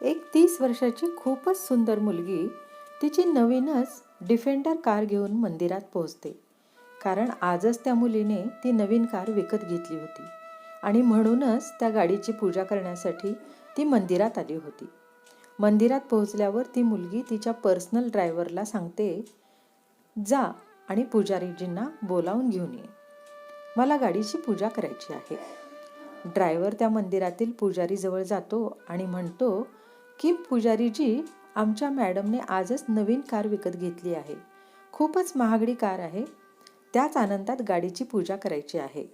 एक तीस वर्षाची खूपच सुंदर मुलगी तिची नवीनच डिफेंडर कार घेऊन मंदिरात पोहोचते. कारण आजच त्या मुलीने ती नवीन कार विकत घेतली होती आणि म्हणूनच त्या गाडीची पूजा करण्यासाठी ती मंदिरात आली होती. मंदिरात पोहोचल्यावर ती मुलगी तिच्या पर्सनल ड्रायव्हरला सांगते जा आणि पुजारीजींना बोलावून घेऊन ये. मला गाडीची पूजा करायची आहे. ड्रायव्हर त्या मंदिरातील पुजारीजवळ जातो आणि म्हणतो की पुजारीजी आमच्या मॅडमने आजच नवीन कार विकत घेतली आहे. खूपच महागडी कार आहे. त्याच आनंदात गाडीची पूजा करायची आहे.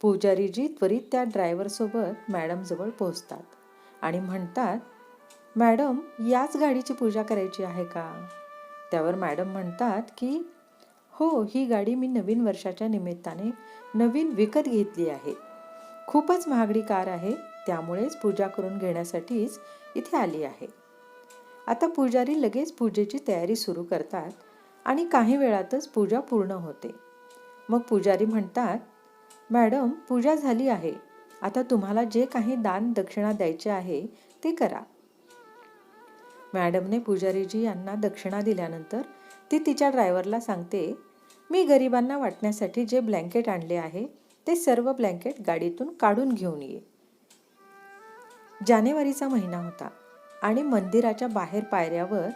पुजारीजी त्वरित त्या ड्रायव्हरसोबत मॅडमजवळ पोहोचतात आणि म्हणतात मॅडम याच गाडीची पूजा करायची आहे का? त्यावर मॅडम म्हणतात की हो ही गाडी मी नवीन वर्षाच्या निमित्ताने नवीन विकत घेतली आहे. खूपच महागडी कार आहे. त्यामुळेच पूजा करून घेण्यासाठीच इथे आली आहे. आता पुजारी लगेच पूजेची तयारी सुरू करतात आणि काही वेळातच पूजा पूर्ण होते. मग पुजारी म्हणतात मॅडम पूजा झाली आहे. आता तुम्हाला जे काही दान दक्षिणा द्यायचे आहे ते करा. मॅडमने पुजारीजी यांना दक्षिणा दिल्यानंतर ती तिच्या ड्रायव्हरला सांगते मी गरिबांना वाटण्यासाठी जे ब्लँकेट आणले आहे ते सर्व ब्लँकेट गाडीतून काढून घेऊन ये. जानेवारीचा महिना होता आणि मंदिराच्या बाहेर पायऱ्यावर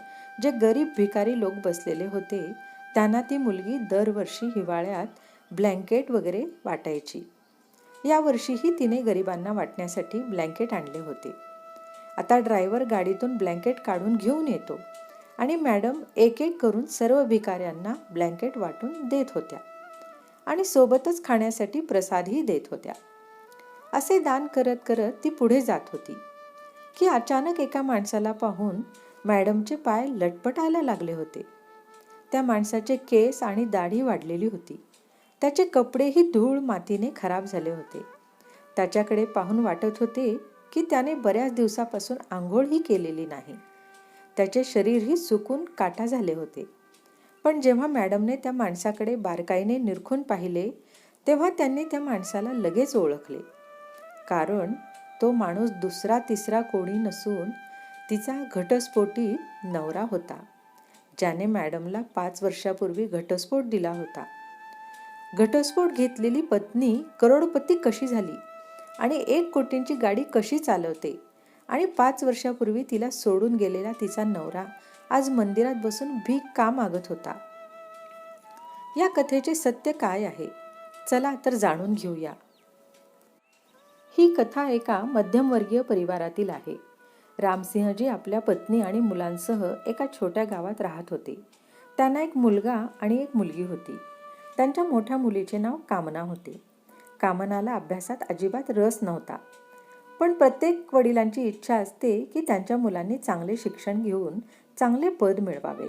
जे गरीब भिकारी लोक बसलेले होते त्यांना ती मुलगी दरवर्षी हिवाळ्यात ब्लँकेट वगैरे वाटायची. यावर्षीही तिने गरिबांना वाटण्यासाठी ब्लँकेट आणले होते. आता ड्रायव्हर गाडीतून ब्लँकेट काढून घेऊन येतो आणि मॅडम एक एक करून सर्व भिकाऱ्यांना ब्लँकेट वाटून देत होत्या आणि सोबतच खाण्यासाठी प्रसादही देत होत्या. असे दान करत करत ती पुढे जात होती. की अचानक एका माणसाला पाहून मॅडमचे पाय लटपटायला लागले होते. त्या माणसाचे केस आणि दाढी वाढलेली होती. त्याचे कपडेही धूळ मातीने खराब झाले होते. त्याच्याकडे पाहून वाटत होते की त्याने बऱ्याच दिवसापासून आंघोळही केलेली नाही. त्याचे शरीरही सुकून काटा झाले होते. पण जेव्हा मॅडमने त्या माणसाकडे बारकाईने निरखून पाहिले तेव्हा त्यांनी त्या माणसाला लगेच ओळखले. कारण तो माणूस दुसरा तिसरा कोणी नसून तिचा घटस्फोटी नवरा होता ज्याने मॅडमला पाच वर्षापूर्वी घटस्फोट दिला होता. घटस्फोट घेतलेली पत्नी करोडपती कशी झाली आणि एक कोटींची गाडी कशी चालवते आणि पाच वर्षापूर्वी तिला सोडून गेलेला तिचा नवरा आज मंदिरात बसून भीक का मागत होता? या कथेचे सत्य काय आहे? चला तर जाणून घेऊया. ही कथा एका मध्यमवर्गीय परिवारातील आहे. रामसिंहजी आपल्या पत्नी आणि मुलांसह एका छोट्या गावात राहत होते. त्यांना एक मुलगा आणि एक मुलगी होती. त्यांच्या मोठ्या मुलीचे नाव कामना होते. कामनाला अभ्यासात अजिबात रस नव्हता. पण प्रत्येक वडिलांची इच्छा असते की त्यांच्या मुलांनी चांगले शिक्षण घेऊन चांगले पद मिळवावे.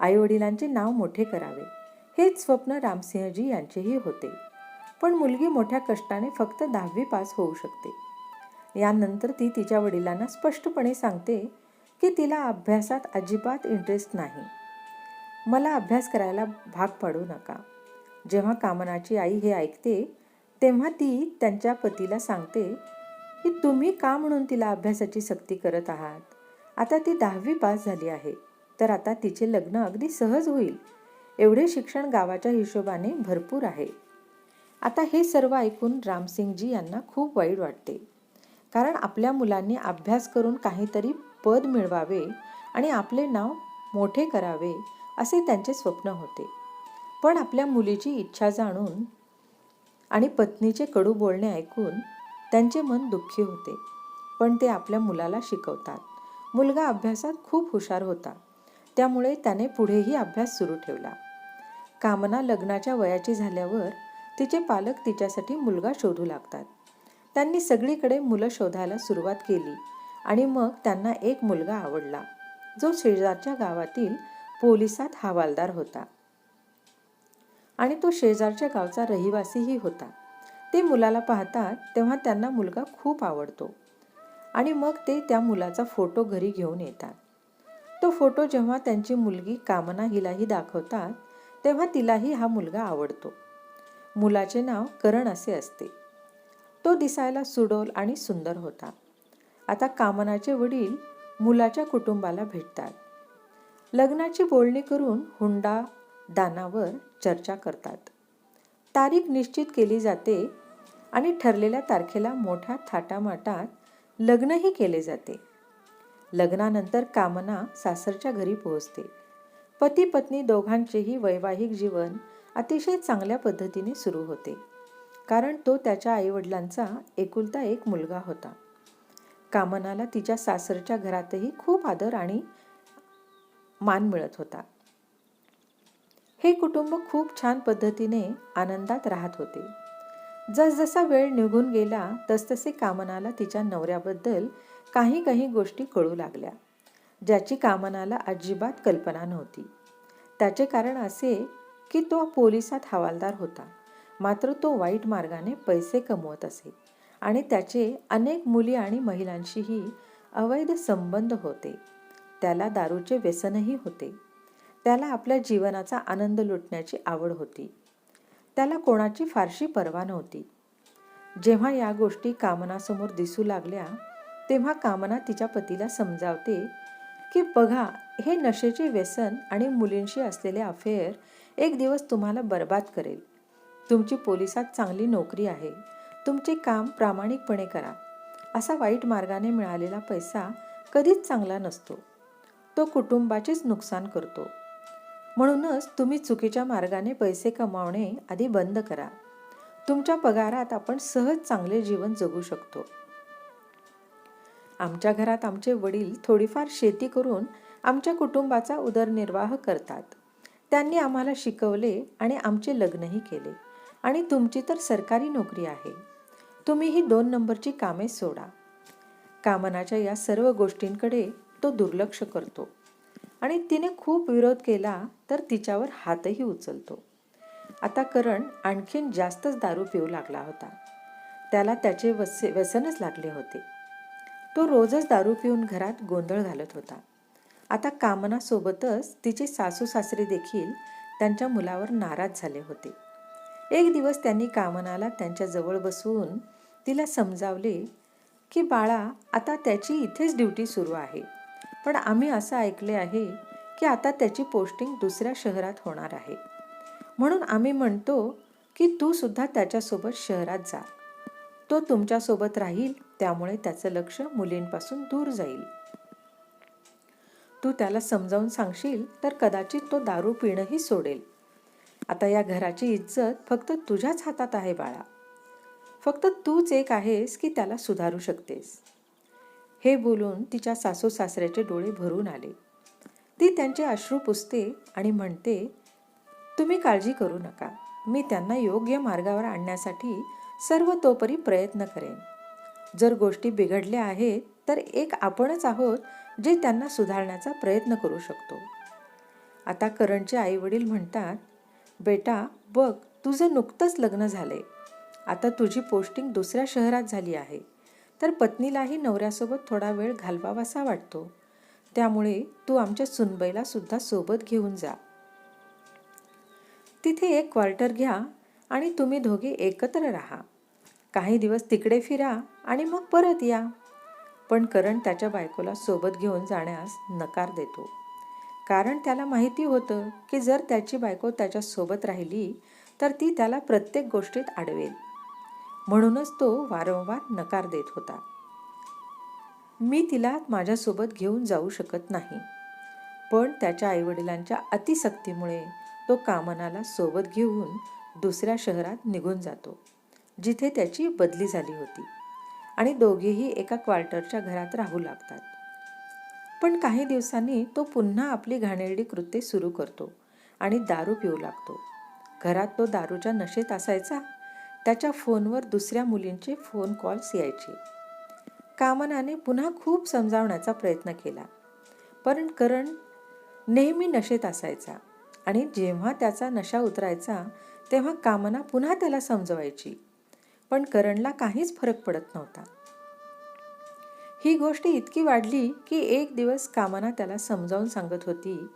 आईवडिलांचे नाव मोठे करावे. हेच स्वप्न रामसिंहजी यांचेही होते. पण मुलगी मोठ्या कष्टाने फक्त दहावी पास होऊ शकते. यानंतर ती तिच्या वडिलांना स्पष्टपणे सांगते की तिला अभ्यासात अजिबात इंटरेस्ट नाही. मला अभ्यास करायला भाग पाडू नका. जेव्हा कामनाची आई हे ऐकते तेव्हा ती त्यांच्या पतीला सांगते की तुम्ही का म्हणून तिला अभ्यासाची सक्ती करत आहात? आता ती दहावी पास झाली आहे तर आता तिचे लग्न अगदी सहज होईल. एवढे शिक्षण गावाच्या हिशोबाने भरपूर आहे. आता हे सर्व ऐकून रामसिंगजी यांना खूप वाईट वाटते. कारण आपल्या मुलांनी अभ्यास करून काहीतरी पद मिळवावे आणि आपले नाव मोठे करावे असे त्यांचे स्वप्न होते. पण आपल्या मुलीची इच्छा जाणून आणि पत्नीचे कडू बोलणे ऐकून त्यांचे मन दुःखी होते. पण ते आपल्या मुलाला शिकवतात. मुलगा अभ्यासात खूप हुशार होता. त्यामुळे त्याने पुढेही अभ्यास सुरू ठेवला. कामना लग्नाच्या वयाची झाल्यावर तिचे पालक तिच्यासाठी मुलगा शोधू लागतात. त्यांनी सगळीकडे मुलं शोधायला सुरुवात केली आणि मग त्यांना एक मुलगा आवडला. जो शेजारच्या गावातील पोलिसात हवालदार होता. आणि तो शेजारच्या गावचा रहिवासीही होता. ते मुलाला पाहतात तेव्हा त्यांना मुलगा खूप आवडतो. आणि मग ते त्या मुलाचा फोटो घरी घेऊन येतात. तो फोटो जेव्हा त्यांची मुलगी कामना हिलाही दाखवतात तेव्हा तिलाही हा मुलगा आवडतो. मुलाचे नाव करण असे असते. तो दिसायला सुडोल आणि सुंदर होता. आता कामनाचे वडील मुलाच्या कुटुंबाला भेटतात. लग्नाची बोलणी करून हुंडा दानावर चर्चा करतात. तारीख निश्चित केली जाते आणि ठरलेल्या तारखेला मोठ्या थाटामाटात लग्नही केले जाते. लग्नानंतर कामना सासरच्या घरी पोहोचते. पती पत्नी दोघांचेही वैवाहिक जीवन अतिशय चांगल्या पद्धतीने सुरू होते. कारण तो त्याच्या आईवडिलांचा एकुलता एक मुलगा होता. कामनाला तिच्या सासरच्या घरातही खूप आदर आणि मान मिळत होता. हे कुटुंब खूप छान पद्धतीने आनंदात राहत होते. जसजसा वेळ निघून गेला तसतसे कामनाला तिच्या नवऱ्याबद्दल काही काही गोष्टी कळू लागल्या ज्याची कामनाला अजिबात कल्पना नव्हती. त्याचे कारण असे की तो पोलिसात हवालदार होता. मात्र तो वाईट मार्गाने पैसे कमवत असे आणि त्याचे अनेक मुली आणि महिलांशीही अवैध संबंध होते. त्याला दारूचे व्यसनही होते. त्याला आपल्या जीवनाचा आनंद लुटण्याची आवड होती. त्याला कोणाची फारशी पर्वा नव्हती. जेव्हा या गोष्टी कामनासमोर दिसू लागल्या तेव्हा कामना तिच्या पतीला समजावते की बघा हे नशेचे व्यसन आणि मुलींशी असलेले अफेअर एक दिवस तुम्हाला बर्बाद करेल. तुमची पोलिसात चांगली नोकरी आहे. तुमचे काम प्रामाणिकपणे करा. असा वाईट मार्गाने मिळालेला पैसा कधीच चांगला नसतो. तो कुटुंबाचेच नुकसान करतो. म्हणूनच तुम्ही चुकीच्या मार्गाने पैसे कमावणे आधी बंद करा. तुमच्या पगारात आपण सहज चांगले जीवन जगू शकतो. आमच्या घरात आमचे वडील थोडीफार शेती करून आमच्या कुटुंबाचा उदरनिर्वाह करतात. त्यांनी आम्हाला शिकवले आणि आमचे लग्नही केले. आणि तुमची तर सरकारी नोकरी आहे. तुम्ही ही दोन नंबरची कामे सोडा. कामनाच्या या सर्व गोष्टींकडे तो दुर्लक्ष करतो. आणि तिने खूप विरोध केला तर तिच्यावर हातही उचलतो. आता करण आणखीन जास्तच दारू पिऊ लागला होता. त्याला त्याचे वसे व्यसनच लागले होते. तो रोजच दारू पिऊन घरात गोंधळ घालत होता. आता कामनासोबतच तिचे सासू सासरे देखील त्यांच्या मुलावर नाराज झाले होते. एक दिवस त्यांनी कामनाला त्यांच्याजवळ बसवून तिला समजावले की बाळा आता त्याची इथेच ड्युटी सुरू आहे. पण आम्ही असं ऐकले आहे की आता त्याची पोस्टिंग दुसऱ्या शहरात होणार आहे. म्हणून आम्ही म्हणतो की तू सुद्धा त्याच्यासोबत शहरात जा. तो तुमच्यासोबत राहील त्यामुळे त्याचं लक्ष मुलींपासून दूर जाईल. तू त्याला समजावून सांगशील तर कदाचित तो दारू पिणंही सोडेल. आता या घराची इज्जत फक्त तुझ्याच हातात आहे बाळा. फक्त तूच एक आहेस की त्याला सुधारू शकतेस. हे बोलून तिच्या सासू सासऱ्याचे डोळे भरून आले. ती त्यांचे अश्रू पुसते आणि म्हणते तुम्ही काळजी करू नका. मी त्यांना योग्य मार्गावर आणण्यासाठी सर्व तोपरी प्रयत्न करेन. जर गोष्टी बिघडल्या आहेत तर एक आपणच आहोत जे त्यांना सुधारण्याचा प्रयत्न करू शकतो. आता करणचे आई वडील म्हणतात बेटा बघ तुझं नुकतंच लग्न झाले आता तुझी पोस्टिंग दुसऱ्या शहरात झाली आहे. तर पत्नीलाही नवऱ्यासोबत थोडा वेळ घालवावासा वाटतो. त्यामुळे तू आमच्या सुनबाईला सुद्धा सोबत घेऊन जा. तिथे एक क्वार्टर घ्या आणि तुम्ही दोघे एकत्र राहा. काही दिवस तिकडे फिरा आणि मग परत या. पण करण त्याच्या बायकोला सोबत घेऊन जाण्यास नकार देतो. कारण त्याला माहिती होतं की जर त्याची बायको त्याच्यासोबत राहिली तर ती त्याला प्रत्येक गोष्टीत अडवेल म्हणूनच तो वारंवार नकार देत होता. मी तिला माझ्यासोबत घेऊन जाऊ शकत नाही. पण त्याच्या आईवडिलांच्या अतिसक्तीमुळे तो कामनाला सोबत घेऊन दुसऱ्या शहरात निघून जातो जिथे त्याची बदली झाली होती. आणि दोघेही एका क्वार्टरच्या घरात राहू लागतात. पण काही दिवसांनी तो पुन्हा आपली घाणेरडी कृत्ये सुरू करतो आणि दारू पिऊ लागतो. घरात तो दारूच्या नशेत असायचा? त्याच्या फोनवर दुसऱ्या मुलींचे फोन कॉल्स यायचे. कामनाने पुन्हा खूप समजावण्याचा प्रयत्न केला. पण करण नेहमी नशेत असायचा आणि जेव्हा त्याचा नशा उतरायचा तेव्हा कामना पुन्हा त्याला समजवायची. पण करणला काहीच फरक पडत नव्हता. ही गोष्ट इतकी वाढली की एक दिवस कामना त्याला समजावून सांगत होती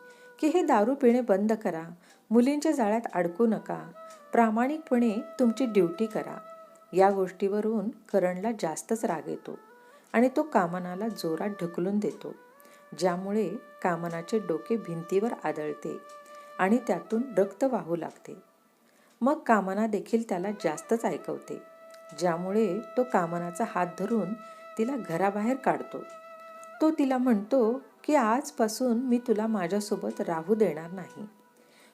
की हे दारू पिणे बंद करा मुलींच्या जाळ्यात अडकू नका प्रामाणिकपणे तुमची ड्युटी करा. या गोष्टीवरून करणला जास्तच राग येतो आणि तो कामनाला जोरात ढकलून देतो ज्यामुळे कामनाचे डोके भिंतीवर आदळते आणि त्यातून रक्त वाहू लागते. मग कामना देखील त्याला जास्तच ऐकवते. ज्यामुळे तो कामनाचा हात धरून तिला घराबाहेर काढतो. तो तिला म्हणतो की आजपासून मी तुला माझ्यासोबत राहू देणार नाही.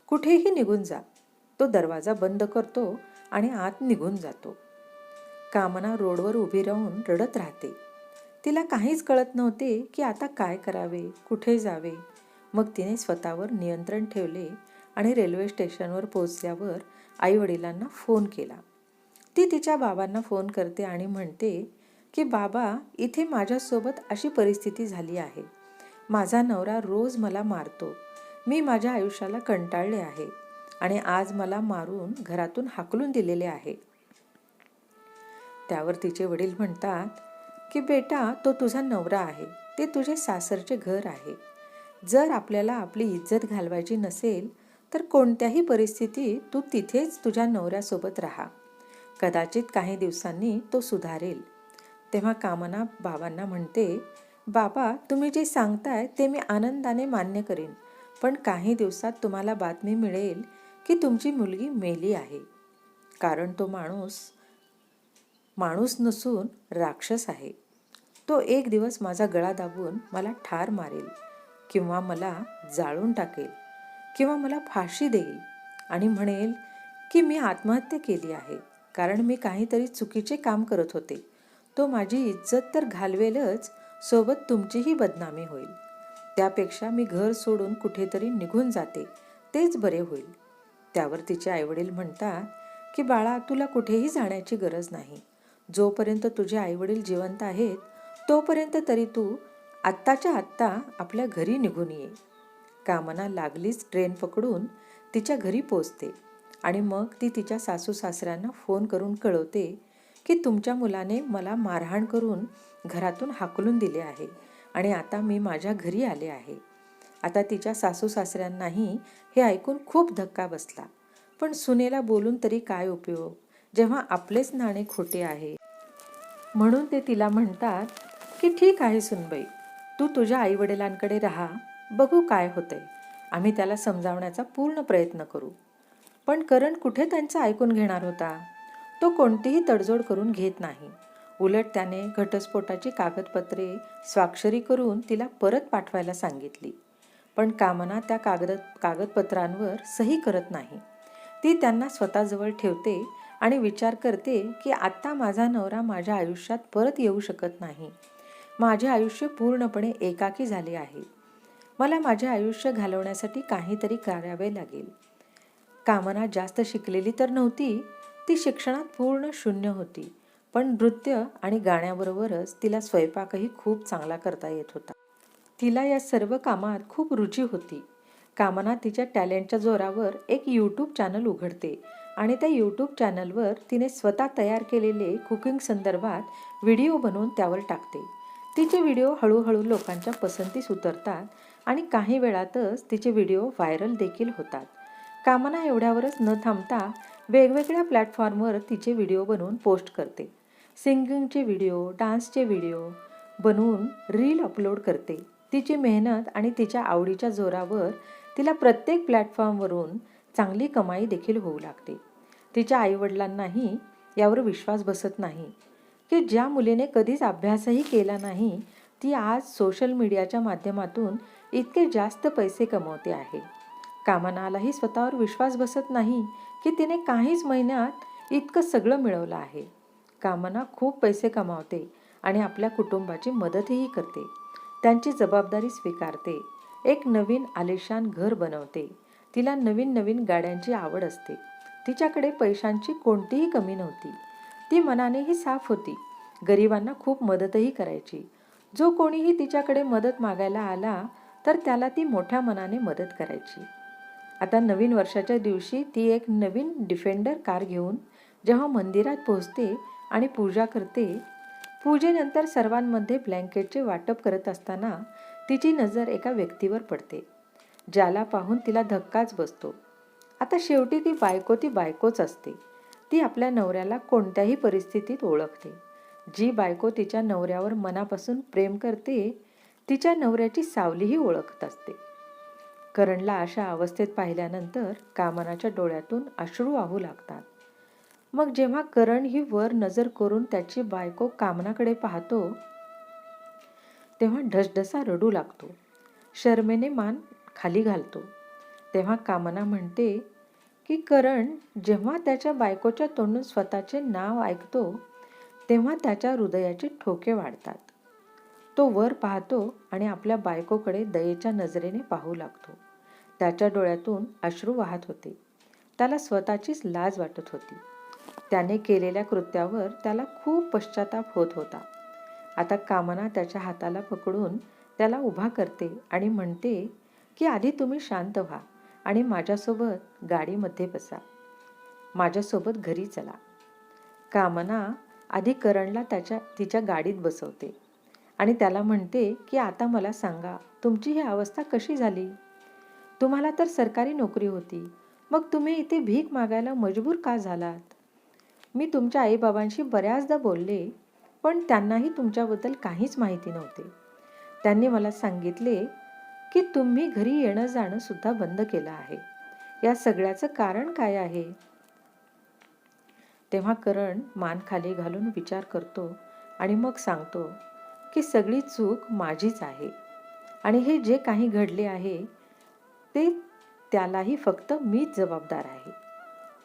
कुठेही निघून जा. तो दरवाजा बंद करतो आणि आत निघून जातो. कामना रोडवर उभी राहून रडत राहते. तिला काहीच कळत नव्हते की आता काय करावे कुठे जावे. मग तिने स्वतःवर नियंत्रण ठेवले आणि रेल्वे स्टेशनवर पोहोचल्यावर आईवडिलांना फोन केला. ती तिच्या बाबांना फोन करते आणि म्हणते की बाबा इथे माझ्यासोबत अशी परिस्थिती झाली आहे. माझा नवरा रोज मला मारतो. मी माझ्या आयुष्याला कंटाळले आहे आणि आज मला मारून घरातून हाकलून दिलेले आहे. त्यावर तिचे वडील म्हणतात की बेटा तो तुझा नवरा आहे. ते तुझे सासरचे घर आहे. जर आपल्याला आपली इज्जत घालवायची नसेल तर कोणत्याही परिस्थितीत तू तिथेच तुझ्या नवऱ्यासोबत राहा. कदाचित काही दिवसांनी तो सुधारेल. तेव्हा कामना बाबांना म्हणते बाबा तुम्ही जे सांगताय ते मी आनंदाने मान्य करेन पण काही दिवसात तुम्हाला बातमी मिळेल की तुमची मुलगी मेली आहे. कारण तो माणूस माणूस नसून राक्षस आहे. तो एक दिवस माझा गळा दाबून मला ठार मारेल किंवा मला जाळून टाकेल किंवा मला फाशी देईल आणि म्हणेल की मी आत्महत्या केली आहे. कारण मी काहीतरी चुकीचे काम करत होते. तो माझी इज्जत तर घालवेलच सोबत तुमचीही बदनामी होईल. त्यापेक्षा मी घर सोडून कुठेतरी निघून जाते तेच बरे होईल. त्यावर तिचे आईवडील म्हणतात की बाळा तुला कुठेही जाण्याची गरज नाही. जोपर्यंत तुझे आईवडील जिवंत आहेत तोपर्यंत तरी तू आत्ताच्या आत्ता आपल्या घरी निघून ये. कामना लागलीच ट्रेन पकडून तिच्या घरी पोचते. आणि मग ती तिच्या सासू सासऱ्यांना फोन करून कळवते की तुमच्या मुलाने मला मारहाण करून घरातून हाकलून दिले आहे आणि आता मी माझ्या घरी आले आहे. आता तिच्या सासू सासऱ्यांनाही हे ऐकून खूप धक्का बसला. पण सुनेला बोलून तरी काय उपयोग? जेव्हा आपलेच नाणे खोटे आहे. म्हणून ते तिला म्हणतात की ठीक आहे सुनबाई तू तुझ्या आईवडिलांकडे राहा बघू काय होतंय. आम्ही त्याला समजावण्याचा पूर्ण प्रयत्न करू. पण करण कुठे त्यांचं ऐकून घेणार होता? तो कोणतीही तडजोड करून घेत नाही. उलट त्याने घटस्फोटाची कागदपत्रे स्वाक्षरी करून तिला परत पाठवायला सांगितली. पण कामना त्या कागद कागदपत्रांवर सही करत नाही. ती त्यांना स्वतःजवळ ठेवते आणि विचार करते की आत्ता माझा नवरा माझ्या आयुष्यात परत येऊ शकत नाही. माझे आयुष्य पूर्णपणे एकाकी झाले आहे. मला माझे आयुष्य घालवण्यासाठी काहीतरी करावे लागेल. कामना जास्त शिकलेली तर नव्हती. ती शिक्षणात पूर्ण शून्य होती. पण नृत्य आणि गाण्याबरोबरच तिला स्वयंपाकही खूप चांगला करता येत होता. तिला या सर्व कामात खूप रुची होती. कामना तिच्या टॅलेंटच्या जोरावर एक यूट्यूब चॅनल उघडते आणि त्या यूट्यूब चॅनलवर तिने स्वतः तयार केलेले कुकिंग संदर्भात व्हिडिओ बनवून त्यावर टाकते. तिचे व्हिडिओ हळूहळू लोकांच्या पसंतीस उतरतात आणि काही वेळातच तिचे व्हिडिओ व्हायरल देखील होतात. कामना एवढ्यावरच न थांबता वेगवेगळ्या प्लॅटफॉर्मवर तिचे व्हिडिओ बनवून पोस्ट करते. सिंगिंगचे व्हिडिओ डान्सचे व्हिडिओ बनवून रील अपलोड करते. तिची मेहनत आणि तिच्या आवडीच्या जोरावर तिला प्रत्येक प्लॅटफॉर्मवरून चांगली कमाई देखील होऊ लागते. तिच्या आईवडिलांनाही यावर विश्वास बसत नाही की ज्या मुलीने कधीच अभ्यासही केला नाही ती आज सोशल मीडियाच्या माध्यमातून इतके जास्त पैसे कमवते आहे. कामनालाही स्वतःवर विश्वास बसत नाही की तिने काहीच महिन्यात इतकं सगळं मिळवलं आहे. कामना खूप पैसे कमावते आणि आपल्या कुटुंबाची मदतही करते. त्यांची जबाबदारी स्वीकारते. एक नवीन आलिशान घर बनवते. तिला नवीन नवीन गाड्यांची आवड असते. तिच्याकडे पैशांची कोणतीही कमी नव्हती. ती मनानेही साफ होती. गरिबांना खूप मदतही करायची. जो कोणीही तिच्याकडे मदत मागायला आला तर त्याला ती मोठ्या मनाने मदत करायची. आता नवीन वर्षाच्या दिवशी ती एक नवीन डिफेंडर कार घेऊन जेव्हा मंदिरात पोहोचते आणि पूजा करते पूजेनंतर सर्वांमध्ये ब्लँकेटचे वाटप करत असताना तिची नजर एका व्यक्तीवर पडते ज्याला पाहून तिला धक्काच बसतो. आता शेवटी ती बायको ती बायकोच असते. ती आपल्या नवऱ्याला कोणत्याही परिस्थितीत ओळखते. जी बायको तिच्या नवऱ्यावर मनापासून प्रेम करते तिच्या नवऱ्याची सावलीही ओळखत असते. करणला अशा अवस्थेत पाहिल्यानंतर कामनाच्या डोळ्यातून अश्रू वाहू लागतात. मग जेव्हा करण ही वर नजर करून त्याची बायको कामनाकडे पाहतो तेव्हा ढसढसा रडू लागतो. शर्मेने मान खाली घालतो. तेव्हा कामना म्हणते की करण जेव्हा त्याच्या बायकोच्या तोंडून स्वतःचे नाव ऐकतो तेव्हा त्याच्या हृदयाचे ठोके वाढतात. तो वर पाहतो आणि आपल्या बायकोकडे दयेच्या नजरेने पाहू लागतो. त्याच्या डोळ्यातून अश्रू वाहत होते. त्याला स्वतःचीच लाज वाटत होती. त्याने केलेल्या कृत्यावर त्याला खूप पश्चाताप होत होता. आता कामना त्याच्या हाताला पकडून त्याला उभा करते आणि म्हणते की आधी तुम्ही शांत व्हा आणि माझ्यासोबत गाडीमध्ये बसा. माझ्यासोबत घरी चला. कामना आधी करणला त्याच्या तिच्या गाडीत बसवते आणि त्याला म्हणते की आता मला सांगा तुमची ही अवस्था कशी झाली? तुम्हाला तर सरकारी नोकरी होती. मग तुम्ही इथे भीक मागायला मजबूर का झालात? मी तुमच्या आईबाबांशी बऱ्याचदा बोलले पण त्यांनाही तुमच्याबद्दल काहीच माहिती नव्हते. त्यांनी मला सांगितले की तुम्ही घरी येणं जाणं सुद्धा बंद केलं आहे. या सगळ्याचं कारण काय आहे? तेव्हा करण मान खाली घालून विचार करतो आणि मग सांगतो की सगळी चूक माझीच आहे. आणि हे जे काही घडले आहे ते त्यालाही फक्त मीच जबाबदार आहे.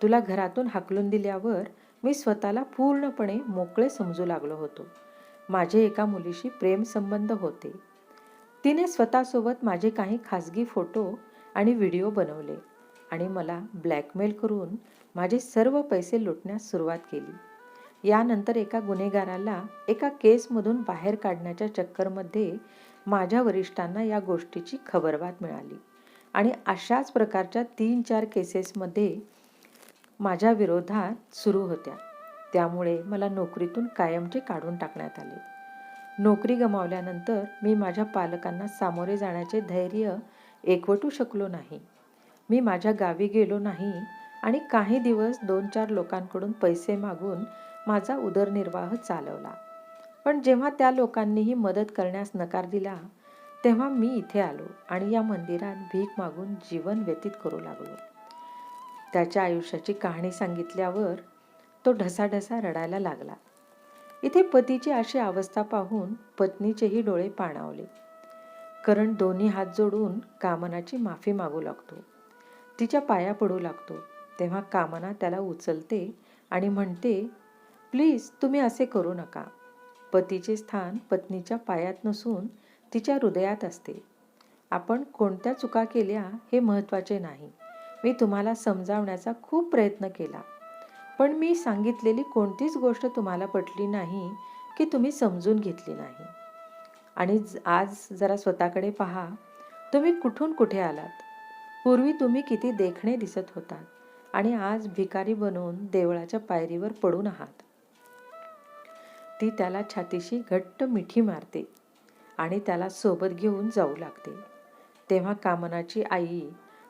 तुला घरातून हाकलून दिल्यावर मी स्वतःला पूर्णपणे मोकळे समजू लागलो होतो. माझे एका मुलीशी प्रेमसंबंध होते. तिने स्वतःसोबत माझे काही खाजगी फोटो आणि व्हिडिओ बनवले आणि मला ब्लॅकमेल करून माझे सर्व पैसे लुटण्यास सुरुवात केली. यानंतर एका गुन्हेगाराला एका केसमधून बाहेर काढण्याच्या चक्करमध्ये माझ्या वरिष्ठांना या गोष्टीची खबरबात मिळाली. आणि अशाच प्रकारच्या तीन चार केसेसमध्ये माझ्या विरोधात सुरू होत्या. त्यामुळे मला नोकरीतून कायमचे काढून टाकण्यात आले. नोकरी गमावल्यानंतर मी माझ्या पालकांना सामोरे जाण्याचे धैर्य एकवटू शकलो नाही. मी माझ्या गावी गेलो नाही आणि काही दिवस दोन चार लोकांकडून पैसे मागून माझा उदरनिर्वाह चालवला. पण जेव्हा त्या लोकांनीही मदत करण्यास नकार दिला तेव्हा मी इथे आलो आणि या मंदिरात भीक मागून जीवन व्यतीत करू लागलो. त्याच्या आयुष्याची कहाणी सांगितल्यावर तो ढसाढसा रडायला लागला. इथे पतीची अशी अवस्था पाहून पत्नीचेही डोळे पाणावले. कारण दोन्ही हात जोडून कामनाची माफी मागू लागतो. तिच्या पाया पडू लागतो. तेव्हा कामना त्याला उचलते आणि म्हणते प्लीज तुम्ही असे करू नका. पतीचे स्थान पत्नीच्या पायात नसून तिच्या हृदयात असते. आपण कोणत्या चुका केल्या हे महत्त्वाचे नाही. मी तुम्हाला समजावण्याचा खूप प्रयत्न केला. पण मी सांगितलेली कोणतीच गोष्ट तुम्हाला पटली नाही की तुम्ही समजून घेतली नाही. आणि आज जरा स्वतःकडे पहा. तुम्ही कुठून कुठे आलात? पूर्वी तुम्ही किती देखणे दिसत होतात आणि आज भिकारी बनवून देवळाच्या पायरीवर पडून आहात. ती त्याला छातीशी घट्ट मिठी मारते. आणि त्याला सोबत घेऊन जाऊ लागते. तेव्हा कामनाची आई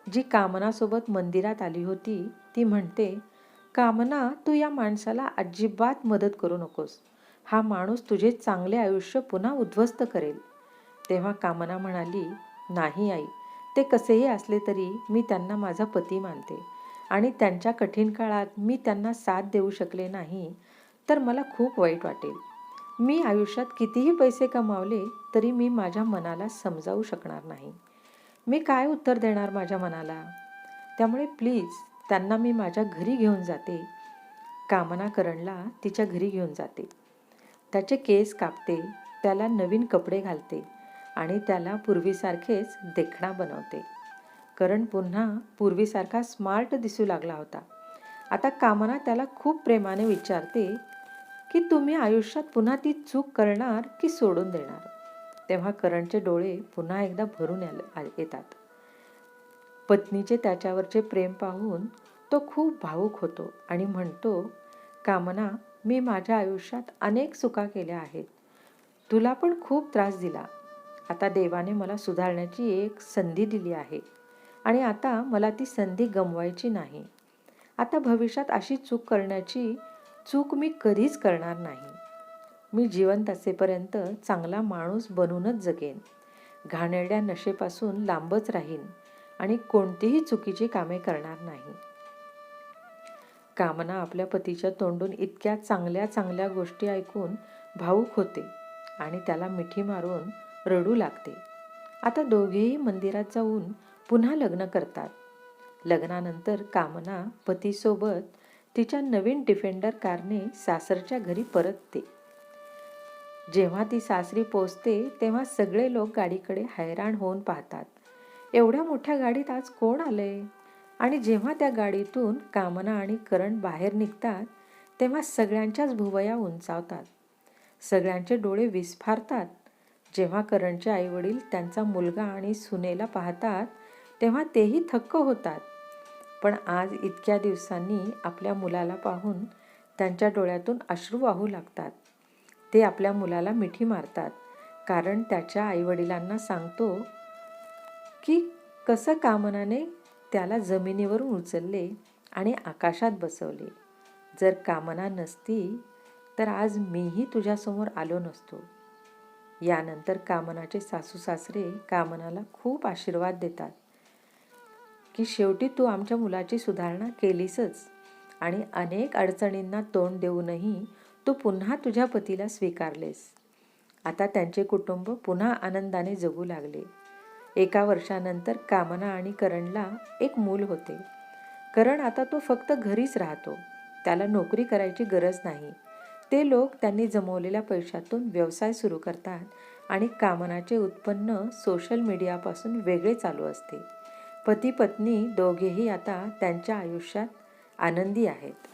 जी कामनासोबत मंदिरात आली होती ती म्हणते कामना तू या माणसाला अजिबात मदत करू नकोस. हा माणूस तुझे चांगले आयुष्य पुन्हा उद्ध्वस्त करेल. तेव्हा कामना म्हणाली नाही आई ते कसेही असले तरी मी त्यांना माझा पती मानते. आणि त्यांच्या कठीण काळात मी त्यांना साथ देऊ शकले नाही तर मला खूप वाईट वाटेल. मी आयुष्यात कितीही पैसे कमावले तरी मी माझ्या मनाला समजावू शकणार नाही. मी काय उत्तर देणार माझ्या मनाला? त्यामुळे प्लीज त्यांना मी माझ्या घरी घेऊन जाते. कामना करणला तिच्या घरी घेऊन जाते. त्याचे केस कापते त्याला नवीन कपडे घालते आणि त्याला पूर्वीसारखेच देखणा बनवते. करण पुन्हा पूर्वीसारखा स्मार्ट दिसू लागला होता. आता कामना त्याला खूप प्रेमाने विचारते की तुम्ही आयुष्यात पुन्हा ती चूक करणार की सोडून देणार? तेव्हा करणचे डोळे पुन्हा एकदा भरून येतात. पत्नीचे त्याच्यावरचे प्रेम पाहून तो खूप भावूक होतो आणि म्हणतो कामना मी माझ्या आयुष्यात अनेक चुका केल्या आहेत. तुला पण खूप त्रास दिला. आता देवाने मला सुधारण्याची एक संधी दिली आहे आणि आता मला ती संधी गमवायची नाही. आता भविष्यात अशी चूक करण्याची चूक मी कधीच करणार नाही. मी जिवंत असेपर्यंत चांगला माणूस बनूनच जगेन. घाणेरड्या नशेपासून लांबच राहीन आणि कोणतीही चुकीची कामे करणार नाही. कामना आपल्या पतीच्या तोंडून इतक्या चांगल्या चांगल्या गोष्टी ऐकून भाऊक होते आणि त्याला मिठी मारून रडू लागते. आता दोघेही मंदिरात जाऊन पुन्हा लग्न करतात. लग्नानंतर कामना पतीसोबत तिच्या नवीन डिफेंडर कारने सासरच्या घरी परतते. जेव्हा ती सासरी पोचते तेव्हा सगळे लोक गाडीकडे हैराण होऊन पाहतात. एवढ्या मोठ्या गाडीत आज कोण आले? आणि जेव्हा त्या गाडीतून कामना आणि करण बाहेर निघतात तेव्हा सगळ्यांच्याच भुवया उंचावतात. सगळ्यांचे डोळे विस्फारतात. जेव्हा करणचे आईवडील त्यांचा मुलगा आणि सुनेला पाहतात तेव्हा तेही थक्क होतात. पण आज इतक्या दिवसांनी आपल्या मुलाला पाहून त्यांच्या डोळ्यातून अश्रू वाहू लागतात. ते आपल्या मुलाला मिठी मारतात. कारण त्याच्या आईवडिलांना सांगतो की कसं कामनाने त्याला जमिनीवरून उचलले आणि आकाशात बसवले. जर कामना नसती तर आज मीही तुझ्यासमोर आलो नसतो. यानंतर कामनाचे सासू सासरे कामनाला खूप आशीर्वाद देतात की शेवटी तू आमच्या मुलाची सुधारणा केलीसच आणि अनेक अडचणींना तोंड देऊनही तू पुन्हा तुझ्या पतीला स्वीकारलेस. आता त्यांचे कुटुंब पुन्हा आनंदाने जगू लागले. एका वर्षानंतर कामना आणि करणला एक मूल होते. करण आता तो फक्त घरीच राहतो. त्याला नोकरी करायची गरज नाही. ते लोक त्यांनी जमवलेल्या पैशातून व्यवसाय सुरू करतात आणि कामनाचे उत्पन्न सोशल मीडियापासून वेगळे चालू असते. पती पत्नी दोघेही आता त्यांच्या आयुष्यात आनंदी आहेत.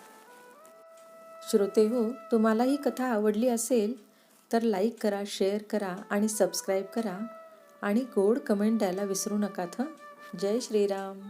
श्रोते हो तुम्हाला ही कथा आवडली असेल तर लाईक करा शेअर करा आणि सबस्क्राईब करा आणि गोड कमेंट द्यायला विसरू नका हं? जय श्रीराम.